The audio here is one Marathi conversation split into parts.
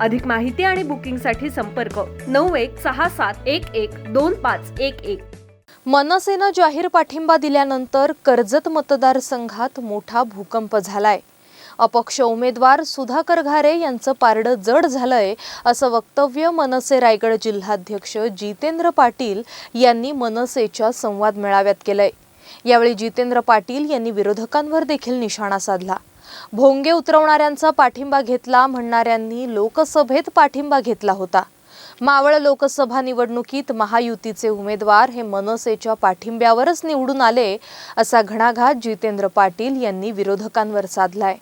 अधिक माहिती आणि बुकिंगसाठी संपर्क नऊ एक सहा सात एक एक दोन पाच एक एक. मनसेनं जाहीर पाठिंबा दिल्यानंतर कर्जत मतदारसंघात मोठा भूकंप झालाय. अपक्ष उमेदवार सुधाकर घारे यांचं पारडं जड झालंय असं वक्तव्य मनसे रायगड जिल्हाध्यक्ष जितेंद्र पाटील यांनी मनसेच्या संवाद मेळाव्यात केलंय. यावेळी जितेंद्र पाटील यांनी विरोधकांवर देखील निशाणा साधला. भोंगे उतरवणाऱ्यांचा पाठिंबा घेतला म्हणणाऱ्यांनी लोकसभेत पाठिंबा घेतला होता. मावळ लोकसभा निवडणुकीत महायुतीचे उमेदवार हे मनसेच्या पाठिंब्यावरच निवडून आले असा घणाघात जितेंद्र पाटील यांनी विरोधकांवर साधलाय.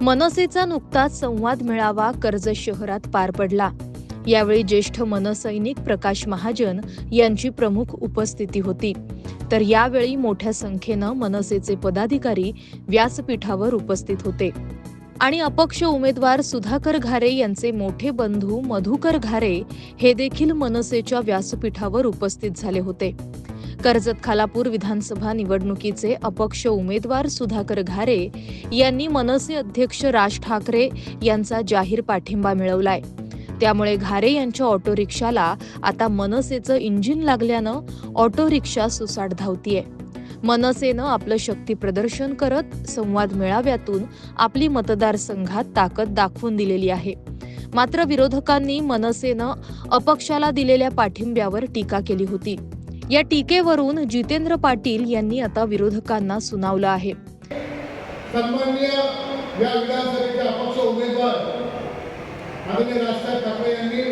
मनसेचा नुकताच संवाद मेळावा कर्जत शहरात पार पडला. यावेळी ज्येष्ठ मनसैनिक प्रकाश महाजन यांची प्रमुख उपस्थिती होती. तर यावेळी मोठ्या संख्येनं मनसेचे पदाधिकारी व्यासपीठावर उपस्थित होते. आणि अपक्ष उमेदवार सुधाकर घारे यांचे मोठे बंधू मधुकर घारे हे देखील मनसेच्या व्यासपीठावर उपस्थित झाले होते. कर्जत खालापूर विधानसभा निवडणुकीचे अपक्ष उमेदवार सुधाकर घारे यांनी मनसे अध्यक्ष राज ठाकरे यांचा जाहीर पाठिंबा मिळवलाय. त्यामुळे घारे यांच्या ऑटो रिक्षाला आता मनसेचं इंजिन लागल्यानं ऑटो रिक्षा सुसाट धावतीये. मनसेनं आपलं शक्ती प्रदर्शन करत संवाद मेळाव्यातून आपली मतदारसंघात ताकद दाखवून दिलेली आहे. मात्र विरोधकांनी मनसेनं अपक्षाला दिलेल्या पाठिंब्यावर टीका केली होती. या टीकेवरून जितेंद्र पाटील यांनी आता विरोधकांना सुनावलं आहे. सन्माननीय या विधानसभेचे अपक्ष उमेदवार आदरणीय राजसाहेब ठाकरे यांनी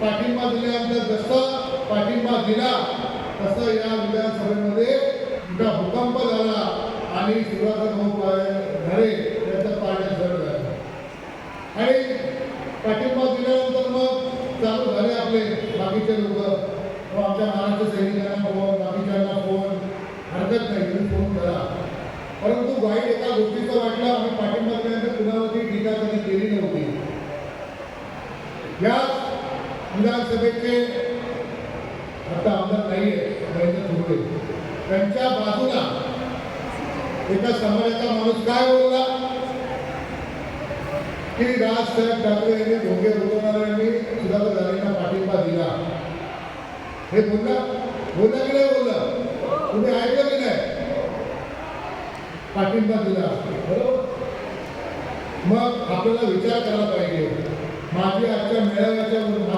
पाठिंबा दिल्यानंतर जसं पाठिंबा दिला तसं या विधानसभेमध्ये मोठा भूकंप झाला आणि सुधाकर भाऊ घरे यांचं पाण्यात झालं. आणि पाठिंबा दिल्यानंतर मग चालू झाले आपले बाकीचे लोक. आमच्या महाराष्ट्र सैनिकांना फोन बाकीच्यांना फोन. हरकत नाही फोन करा. परंतु वाईट एका गोष्टीचं वाटलं आम्ही पाठिंबा दिल्यानंतर कुणावरती टीका कधी केली नव्हती. या विधानसभेचे आता आमदार नाही आहे नरेंद्र थोरवे त्यांच्या बाजूला एका समाजाचा माणूस काय बोलला? की राजसाहेब ठाकरे यांनी भोगे उठवणाऱ्यांनी सुधाकर झालेला पाठिंबा दिला. हे बोलला? बोलला की नाही बोलला? तुम्ही ऐकलं की नाही? पाठिंबा दिला. बरोबर? मग आपल्याला विचार करायला पाहिजे. माझी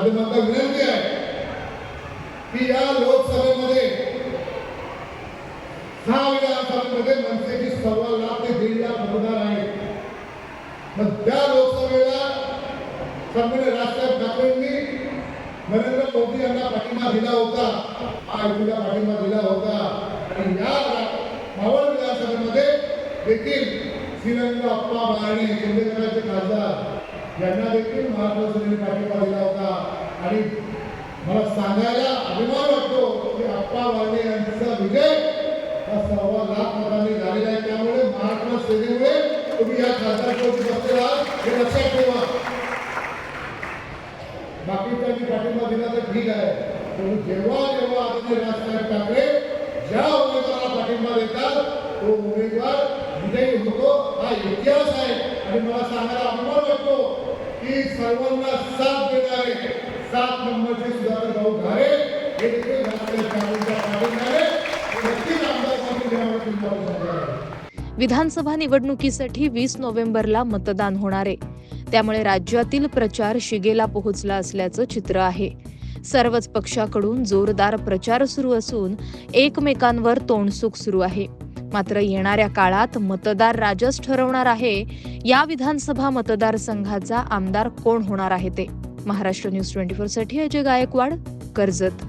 माध्यमांना विनंती आहे की या लोकसभेमध्ये सहा विधानसभेमध्ये मनसेची सव्वा लाख ते दीड लाख मतदार आहेत मग त्या लोकसभेला सन्मान्य राजसाहेब ठाकरेंनी नरेंद्र मोदी यांना पाठिंबा दिला होता आयुला पाठिंबा दिला होता. आणि या मावळ विधानसभेमध्ये देखील श्रीरंग अप्पा बारणे शिंदेगडाचे यांना देखील महाराष्ट्र पाठिंबा दिला होता. आणि मला सांगायला अभिमान वाटतो की अप्पा बारणे यांचा विजय हा सव्वा लाख मतांनी झालेला आहे. त्यामुळे महाराष्ट्र सेनेमुळे तुम्ही या खासदारपदी बसलेला आहात. हे लक्षात ठेवा. बाकीच्यांनी पाठिंबा दिला तर ठीक आहे. पण जेव्हा जेव्हा आदरणीय राजसाहेब ठाकरे ज्या उमेदवाराला पाठिंबा देतात तो उमेदवार विजयी होतो. हा इतिहास आहे. आणि मला सांगायला की सर्वांना साथ देणारे सात नंबरचे सुधाकर भाऊ घारे हे देखील विधानसभा निवडणुकीसाठी वीस नोव्हेंबरला मतदान होणार आहे. त्यामुळे राज्यातील प्रचार शिगेला पोहोचला असल्याचं चित्र आहे. सर्वच पक्षाकडून जोरदार प्रचार सुरू असून एकमेकांवर तोंडसुख सुरू आहे. मात्र येणाऱ्या काळात मतदार राजच ठरवणार आहे. या विधानसभा मतदारसंघाचा आमदार कोण होणार आहे ते? महाराष्ट्र न्यूज ट्वेंटी फोरसाठी अजय गायकवाड कर्जत.